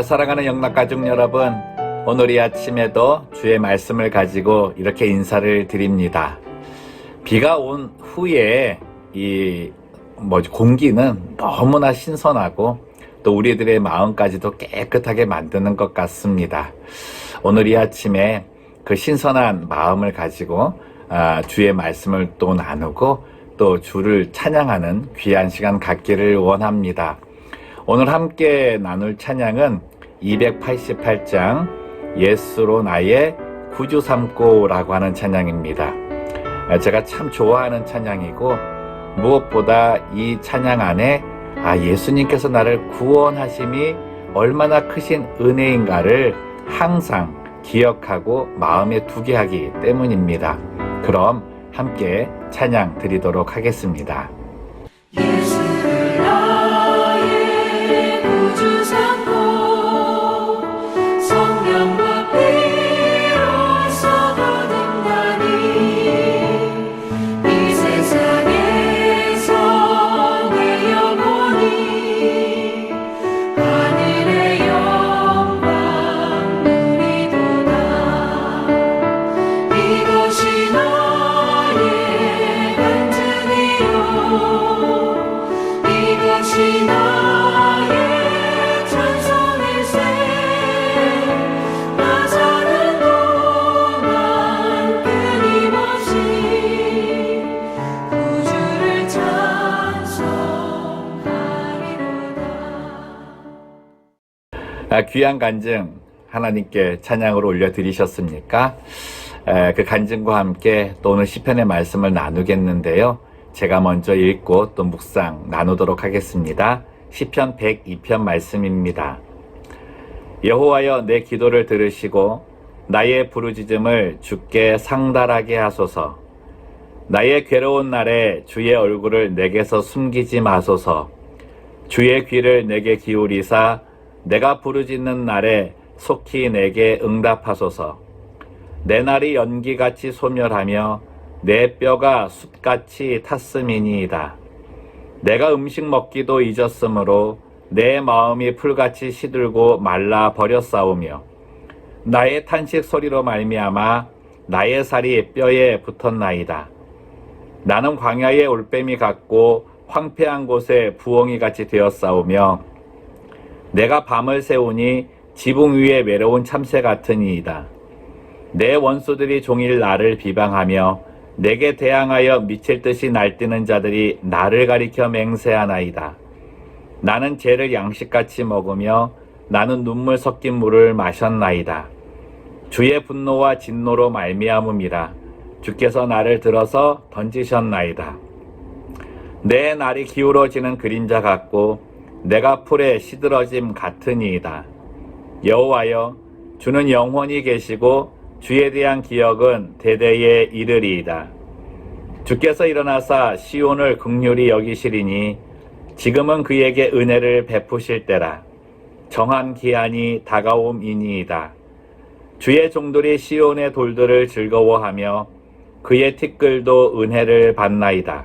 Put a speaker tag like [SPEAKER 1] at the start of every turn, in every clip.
[SPEAKER 1] 에, 사랑하는 영락가족 여러분, 오늘 이 아침에도 주의 말씀을 가지고 이렇게 인사를 드립니다. 비가 온 후에 이 뭐지 공기는 너무나 신선하고 또 우리들의 마음까지도 깨끗하게 만드는 것 같습니다. 오늘 이 아침에 그 신선한 마음을 가지고 아, 주의 말씀을 또 나누고 또 주를 찬양하는 귀한 시간 갖기를 원합니다. 오늘 함께 나눌 찬양은 288장 예수로 나의 구주 삼고라고 하는 찬양입니다. 아, 제가 참 좋아하는 찬양이고 무엇보다 이 찬양 안에 아 예수님께서 나를 구원하심이 얼마나 크신 은혜인가를 항상 기억하고 마음에 두게 하기 때문입니다. 그럼 함께 찬양 드리도록 하겠습니다. 귀한 간증 하나님께 찬양으로 올려드리셨습니까? 에, 그 간증과 함께 또 오늘 시편의 말씀을 나누겠는데요. 제가 먼저 읽고 또 묵상 나누도록 하겠습니다. 시편 102편 말씀입니다. 여호와여 내 기도를 들으시고 나의 부르짖음을 주께 상달하게 하소서. 나의 괴로운 날에 주의 얼굴을 내게서 숨기지 마소서. 주의 귀를 내게 기울이사 내가 부르짖는 날에 속히 내게 응답하소서. 내 날이 연기같이 소멸하며 내 뼈가 숯같이 탔음이니이다. 내가 음식 먹기도 잊었으므로 내 마음이 풀같이 시들고 말라 버렸사오며 나의 탄식 소리로 말미암아 나의 살이 뼈에 붙었나이다. 나는 광야의 올빼미 같고 황폐한 곳에 부엉이 같이 되었사오며 내가 밤을 새우니 지붕 위에 외로운 참새 같으니이다. 내 원수들이 종일 나를 비방하며 내게 대항하여 미칠 듯이 날뛰는 자들이 나를 가리켜 맹세하나이다. 나는 죄를 양식같이 먹으며 나는 눈물 섞인 물을 마셨나이다. 주의 분노와 진노로 말미암음이라 주께서 나를 들어서 던지셨나이다. 내 날이 기울어지는 그림자 같고 내가 풀에 시들어짐 같으니이다. 여호와여 주는 영원히 계시고 주에 대한 기억은 대대에 이르리이다. 주께서 일어나사 시온을 극률히 여기시리니 지금은 그에게 은혜를 베푸실 때라. 정한 기한이 다가옴이니이다. 주의 종들이 시온의 돌들을 즐거워하며 그의 티끌도 은혜를 받나이다.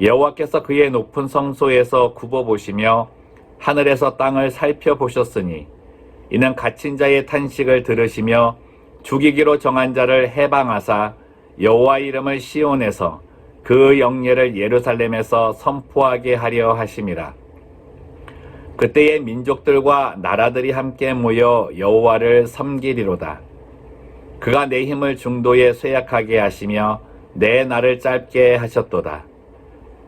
[SPEAKER 1] 여호와께서 그의 높은 성소에서 굽어 보시며 하늘에서 땅을 살펴보셨으니 이는 갇힌 자의 탄식을 들으시며 죽이기로 정한 자를 해방하사 여호와 이름을 시온에서 그 영예를 예루살렘에서 선포하게 하려 하심이라. 그때의 민족들과 나라들이 함께 모여 여호와를 섬기리로다. 그가 내 힘을 중도에 쇠약하게 하시며 내 날을 짧게 하셨도다.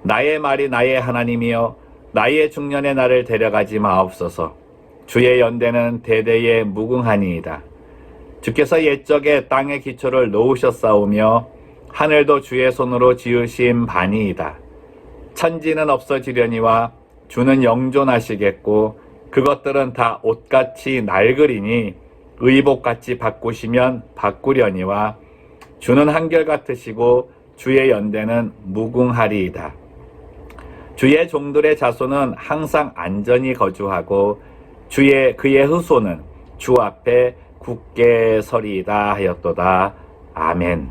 [SPEAKER 1] 나의 말이 나의 하나님이여 나의 중년의 날을 데려가지 마옵소서. 주의 연대는 대대에 무궁하니이다. 주께서 옛적에 땅의 기초를 놓으셨사오며 하늘도 주의 손으로 지으신 바니이다. 천지는 없어지려니와 주는 영존하시겠고 그것들은 다 옷같이 낡으리니 의복같이 바꾸시면 바꾸려니와 주는 한결 같으시고 주의 연대는 무궁하리이다. 주의 종들의 자손은 항상 안전히 거주하고 주의 그의 후손은 주 앞에 굳게 서리이다 하였도다. 아멘.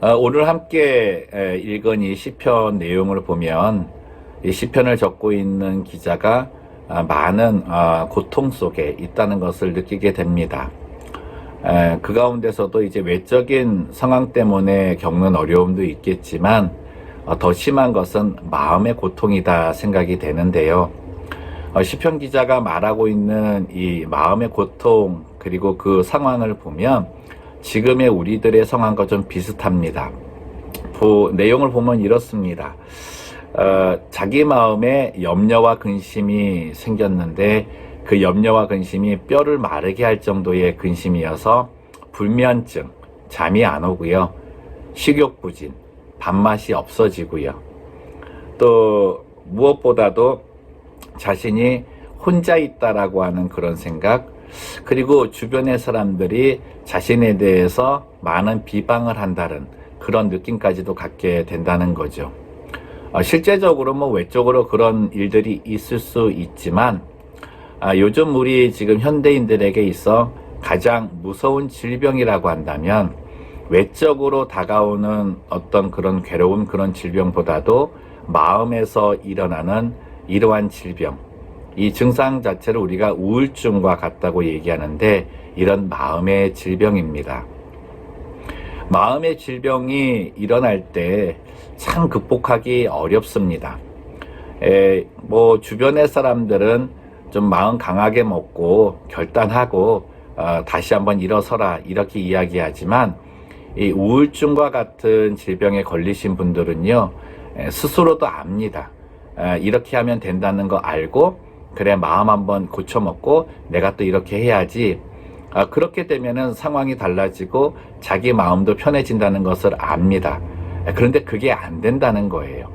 [SPEAKER 1] 어, 오늘 함께 에, 읽은 이 시편 내용을 보면 이 시편을 적고 있는 기자가 아, 많은 아, 고통 속에 있다는 것을 느끼게 됩니다. 에, 그 가운데서도 이제 외적인 상황 때문에 겪는 어려움도 있겠지만 어, 더 심한 것은 마음의 고통이다 생각이 되는데요. 어, 시편 기자가 말하고 있는 이 마음의 고통 그리고 그 상황을 보면 지금의 우리들의 상황과 좀 비슷합니다. 보- 내용을 보면 이렇습니다. 어, 자기 마음에 염려와 근심이 생겼는데 그 염려와 근심이 뼈를 마르게 할 정도의 근심이어서 불면증, 잠이 안 오고요. 식욕 부진, 밥맛이 없어지고요. 또 무엇보다도 자신이 혼자 있다라고 하는 그런 생각, 그리고 주변의 사람들이 자신에 대해서 많은 비방을 한다는 그런 느낌까지도 갖게 된다는 거죠. 어, 실제적으로 뭐 외적으로 그런 일들이 있을 수 있지만, 아, 요즘 우리 지금 현대인들에게 있어 가장 무서운 질병이라고 한다면, 외적으로 다가오는 어떤 그런 괴로운 그런 질병보다도 마음에서 일어나는 이러한 질병, 이 증상 자체를 우리가 우울증과 같다고 얘기하는데 이런 마음의 질병입니다. 마음의 질병이 일어날 때 참 극복하기 어렵습니다. 에, 뭐 주변의 사람들은 좀 마음 강하게 먹고 결단하고 어, 다시 한번 일어서라 이렇게 이야기하지만 이 우울증과 같은 질병에 걸리신 분들은요 에, 스스로도 압니다. 에, 이렇게 하면 된다는 거 알고 그래 마음 한번 고쳐먹고 내가 또 이렇게 해야지 아, 그렇게 되면은 상황이 달라지고 자기 마음도 편해진다는 것을 압니다. 에, 그런데 그게 안 된다는 거예요.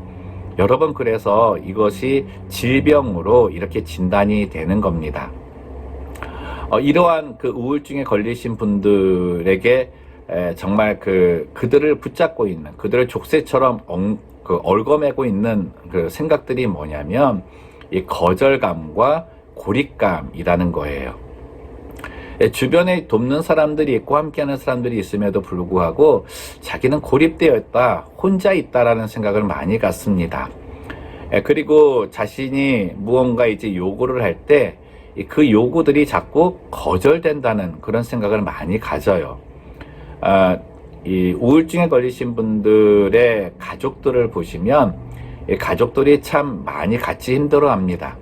[SPEAKER 1] 여러분 그래서 이것이 질병으로 이렇게 진단이 되는 겁니다. 어, 이러한 그 우울증에 걸리신 분들에게 에, 정말 그 그들을 붙잡고 있는 그들을 족쇄처럼 엉, 그 얽어매고 있는 그 생각들이 뭐냐면 이 거절감과 고립감이라는 거예요. 예, 주변에 돕는 사람들이 있고 함께하는 사람들이 있음에도 불구하고 자기는 고립되어 있다, 혼자 있다라는 생각을 많이 갖습니다. 예, 그리고 자신이 무언가 이제 요구를 할 때 그 요구들이 자꾸 거절된다는 그런 생각을 많이 가져요. 아, 이 우울증에 걸리신 분들의 가족들을 보시면 이 가족들이 참 많이 같이 힘들어합니다.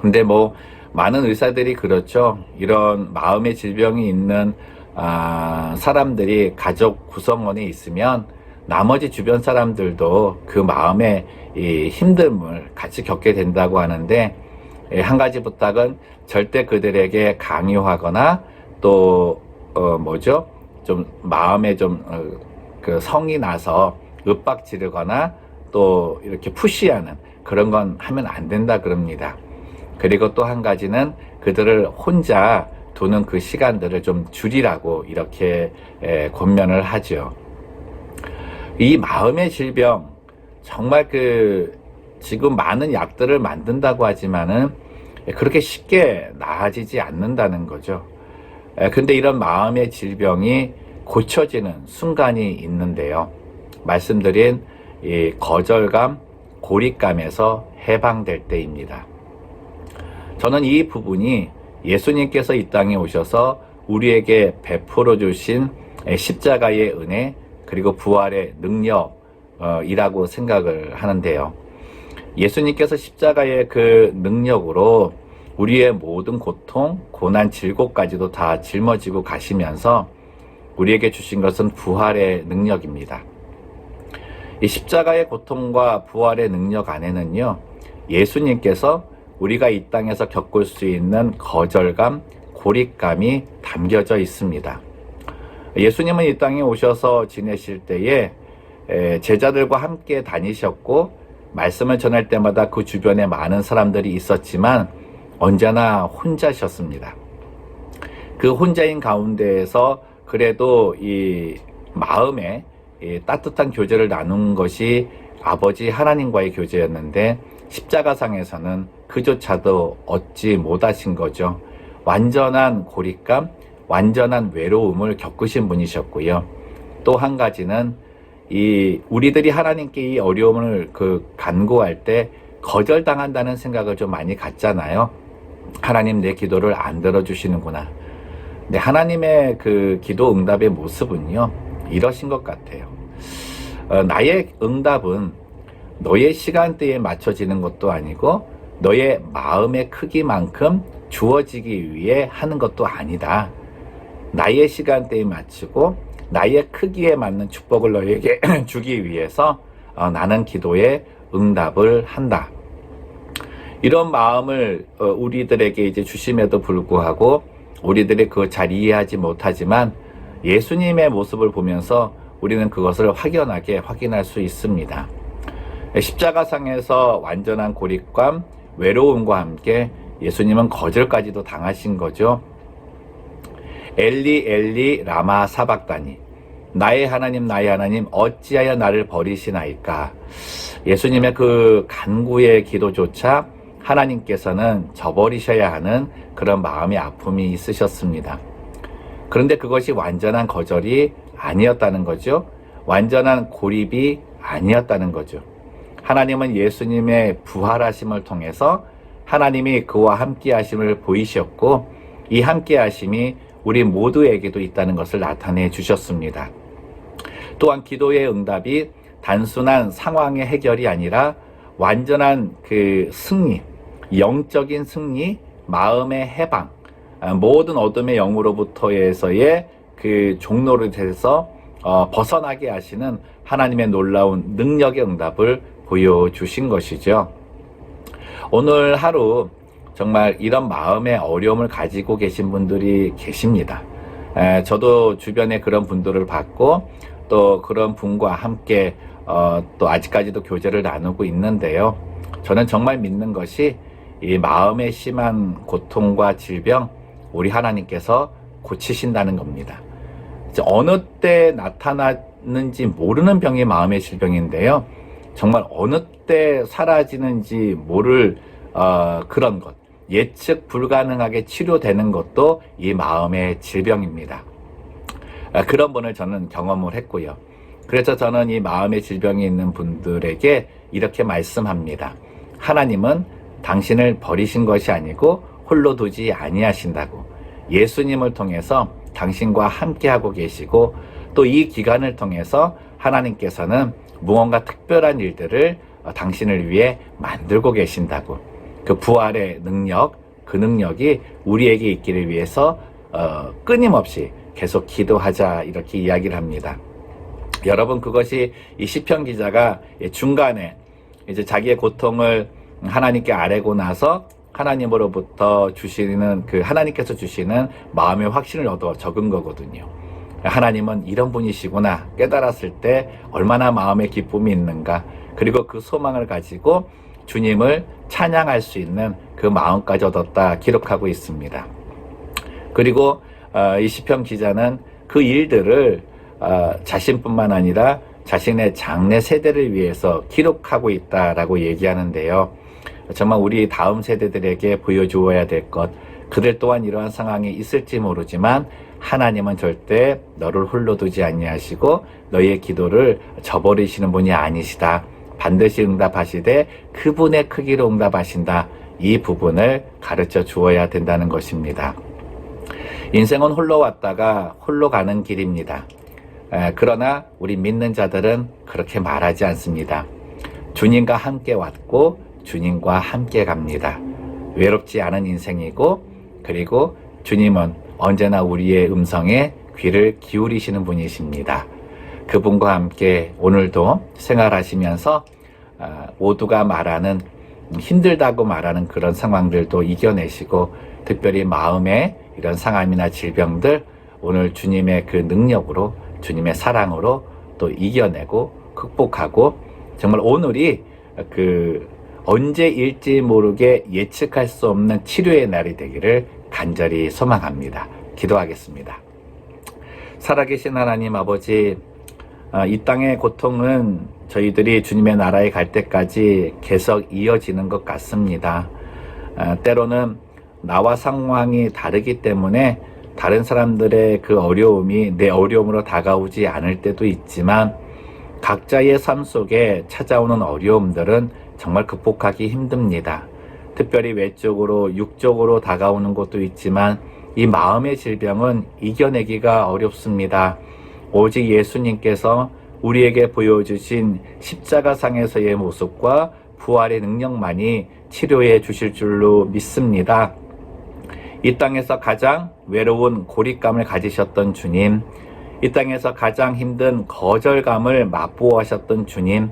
[SPEAKER 1] 근데 뭐 많은 의사들이 그렇죠. 이런 마음의 질병이 있는 아, 사람들이 가족 구성원에 있으면 나머지 주변 사람들도 그 마음의 이 힘듦을 같이 겪게 된다고 하는데 예, 한 가지 부탁은 절대 그들에게 강요하거나 또 어, 뭐죠? 좀 마음에 좀 어, 그 성이 나서 윽박 지르거나 또 이렇게 푸시하는 그런 건 하면 안 된다 그럽니다. 그리고 또 한 가지는 그들을 혼자 두는 그 시간들을 좀 줄이라고 이렇게 에, 권면을 하죠. 이 마음의 질병 정말 그 지금 많은 약들을 만든다고 하지만은 그렇게 쉽게 나아지지 않는다는 거죠. 에, 근데 이런 마음의 질병이 고쳐지는 순간이 있는데요. 말씀드린 이 거절감, 고립감에서 해방될 때입니다. 저는 이 부분이 예수님께서 이 땅에 오셔서 우리에게 베풀어 주신 십자가의 은혜 그리고 부활의 능력이라고 생각을 하는데요. 예수님께서 십자가의 그 능력으로 우리의 모든 고통, 고난, 질고까지도 다 짊어지고 가시면서 우리에게 주신 것은 부활의 능력입니다. 이 십자가의 고통과 부활의 능력 안에는요, 예수님께서 우리가 이 땅에서 겪을 수 있는 거절감, 고립감이 담겨져 있습니다. 예수님은 이 땅에 오셔서 지내실 때에 에, 제자들과 함께 다니셨고 말씀을 전할 때마다 그 주변에 많은 사람들이 있었지만 언제나 혼자셨습니다. 그 혼자인 가운데에서 그래도 이 마음에 이 따뜻한 교제를 나눈 것이 아버지 하나님과의 교제였는데 십자가상에서는 그조차도 얻지 못하신 거죠. 완전한 고립감, 완전한 외로움을 겪으신 분이셨고요. 또 한 가지는 이 우리들이 하나님께 이 어려움을 그 간구할 때 거절당한다는 생각을 좀 많이 갖잖아요. 하나님 내 기도를 안 들어주시는구나. 근데 하나님의 그 기도 응답의 모습은요, 이러신 것 같아요. 어, 나의 응답은 너의 시간대에 맞춰지는 것도 아니고, 너의 마음의 크기만큼 주어지기 위해 하는 것도 아니다. 나의 시간대에 맞추고, 나의 크기에 맞는 축복을 너에게 주기 위해서 어, 나는 기도에 응답을 한다. 이런 마음을 어, 우리들에게 이제 주심에도 불구하고 우리들이 그걸 잘 이해하지 못하지만 예수님의 모습을 보면서 우리는 그것을 확연하게 확인할 수 있습니다. 십자가상에서 완전한 고립감, 외로움과 함께 예수님은 거절까지도 당하신 거죠. 엘리 엘리 라마 사박다니 나의 하나님 나의 하나님 어찌하여 나를 버리시나이까 예수님의 그 간구의 기도조차 하나님께서는 저버리셔야 하는 그런 마음의 아픔이 있으셨습니다. 그런데 그것이 완전한 거절이 아니었다는 거죠. 완전한 고립이 아니었다는 거죠. 하나님은 예수님의 부활하심을 통해서 하나님이 그와 함께 하심을 보이셨고 이 함께 하심이 우리 모두에게도 있다는 것을 나타내 주셨습니다. 또한 기도의 응답이 단순한 상황의 해결이 아니라 완전한 그 승리, 영적인 승리, 마음의 해방, 아, 모든 어둠의 영으로부터에서의 그 종로를 돼서 어, 벗어나게 하시는 하나님의 놀라운 능력의 응답을 보여주신 것이죠. 오늘 하루 정말 이런 마음의 어려움을 가지고 계신 분들이 계십니다. 에, 저도 주변에 그런 분들을 봤고 또 그런 분과 함께 어, 또 아직까지도 교제를 나누고 있는데요. 저는 정말 믿는 것이 이 마음의 심한 고통과 질병 우리 하나님께서 고치신다는 겁니다. 어느 때 나타났는지 모르는 병이 마음의 질병인데요. 정말 어느 때 사라지는지 모를 어, 그런 것 예측 불가능하게 치료되는 것도 이 마음의 질병입니다. 아, 그런 분을 저는 경험을 했고요. 그래서 저는 이 마음의 질병이 있는 분들에게 이렇게 말씀합니다. 하나님은 당신을 버리신 것이 아니고 홀로 두지 아니하신다고. 예수님을 통해서 당신과 함께하고 계시고 또 이 기간을 통해서 하나님께서는 무언가 특별한 일들을 어, 당신을 위해 만들고 계신다고. 그 부활의 능력, 그 능력이 우리에게 있기를 위해서 어, 끊임없이 계속 기도하자 이렇게 이야기를 합니다. 여러분 그것이 이 시편 기자가 중간에 이제 자기의 고통을 하나님께 아뢰고 나서 하나님으로부터 주시는 그 하나님께서 주시는 마음의 확신을 얻어 적은 거거든요. 하나님은 이런 분이시구나 깨달았을 때 얼마나 마음의 기쁨이 있는가 그리고 그 소망을 가지고 주님을 찬양할 수 있는 그 마음까지 얻었다 기록하고 있습니다. 그리고 어, 이 시편 기자는 그 일들을 어, 자신뿐만 아니라 자신의 장래 세대를 위해서 기록하고 있다라고 얘기하는데요. 정말 우리 다음 세대들에게 보여주어야 될 것, 그들 또한 이러한 상황이 있을지 모르지만 하나님은 절대 너를 홀로 두지 아니하시고 너희의 기도를 저버리시는 분이 아니시다. 반드시 응답하시되 그분의 크기로 응답하신다. 이 부분을 가르쳐 주어야 된다는 것입니다. 인생은 홀로 왔다가 홀로 가는 길입니다. 에, 그러나 우리 믿는 자들은 그렇게 말하지 않습니다. 주님과 함께 왔고 주님과 함께 갑니다. 외롭지 않은 인생이고 그리고 주님은 언제나 우리의 음성에 귀를 기울이시는 분이십니다. 그분과 함께 오늘도 생활하시면서 아, 모두가 말하는 힘들다고 말하는 그런 상황들도 이겨내시고 특별히 마음의 이런 상함이나 질병들 오늘 주님의 그 능력으로 주님의 사랑으로 또 이겨내고 극복하고 정말 오늘이 그 언제일지 모르게 예측할 수 없는 치료의 날이 되기를 간절히 소망합니다. 기도하겠습니다. 살아계신 하나님 아버지, 아, 이 땅의 고통은 저희들이 주님의 나라에 갈 때까지 계속 이어지는 것 같습니다. 아, 때로는 나와 상황이 다르기 때문에 다른 사람들의 그 어려움이 내 어려움으로 다가오지 않을 때도 있지만 각자의 삶 속에 찾아오는 어려움들은 정말 극복하기 힘듭니다. 특별히 외적으로, 육적으로 다가오는 것도 있지만 이 마음의 질병은 이겨내기가 어렵습니다. 오직 예수님께서 우리에게 보여주신 십자가상에서의 모습과 부활의 능력만이 치료해 주실 줄로 믿습니다. 이 땅에서 가장 외로운 고립감을 가지셨던 주님, 이 땅에서 가장 힘든 거절감을 맛보하셨던 주님,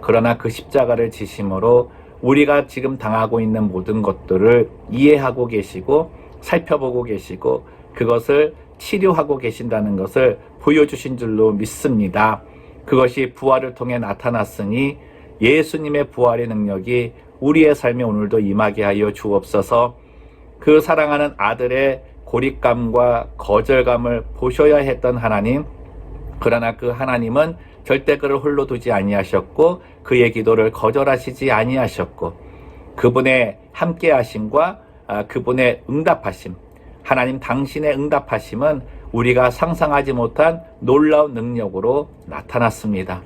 [SPEAKER 1] 그러나 그 십자가를 지심으로 우리가 지금 당하고 있는 모든 것들을 이해하고 계시고 살펴보고 계시고 그것을 치료하고 계신다는 것을 보여주신 줄로 믿습니다. 그것이 부활을 통해 나타났으니 예수님의 부활의 능력이 우리의 삶에 오늘도 임하게 하여 주옵소서 그 사랑하는 아들의 고립감과 거절감을 보셔야 했던 하나님, 그러나 그 하나님은 절대 그를 홀로 두지 아니하셨고 그의 기도를 거절하시지 아니하셨고 그분의 함께 하심과 아, 그분의 응답하심, 하나님 당신의 응답하심은 우리가 상상하지 못한 놀라운 능력으로 나타났습니다.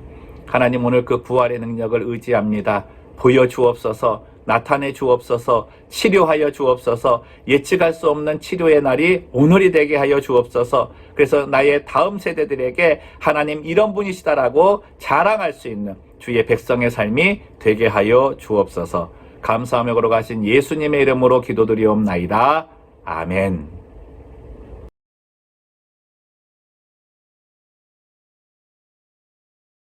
[SPEAKER 1] 하나님 오늘 그 부활의 능력을 의지합니다. 보여주옵소서, 나타내 주옵소서, 치료하여 주옵소서, 예측할 수 없는 치료의 날이 오늘이 되게 하여 주옵소서, 그래서 나의 다음 세대들에게 하나님 이런 분이시다라고 자랑할 수 있는 주의 백성의 삶이 되게 하여 주옵소서, 감사하며 걸어가신 예수님의 이름으로 기도드리옵나이다. 아멘.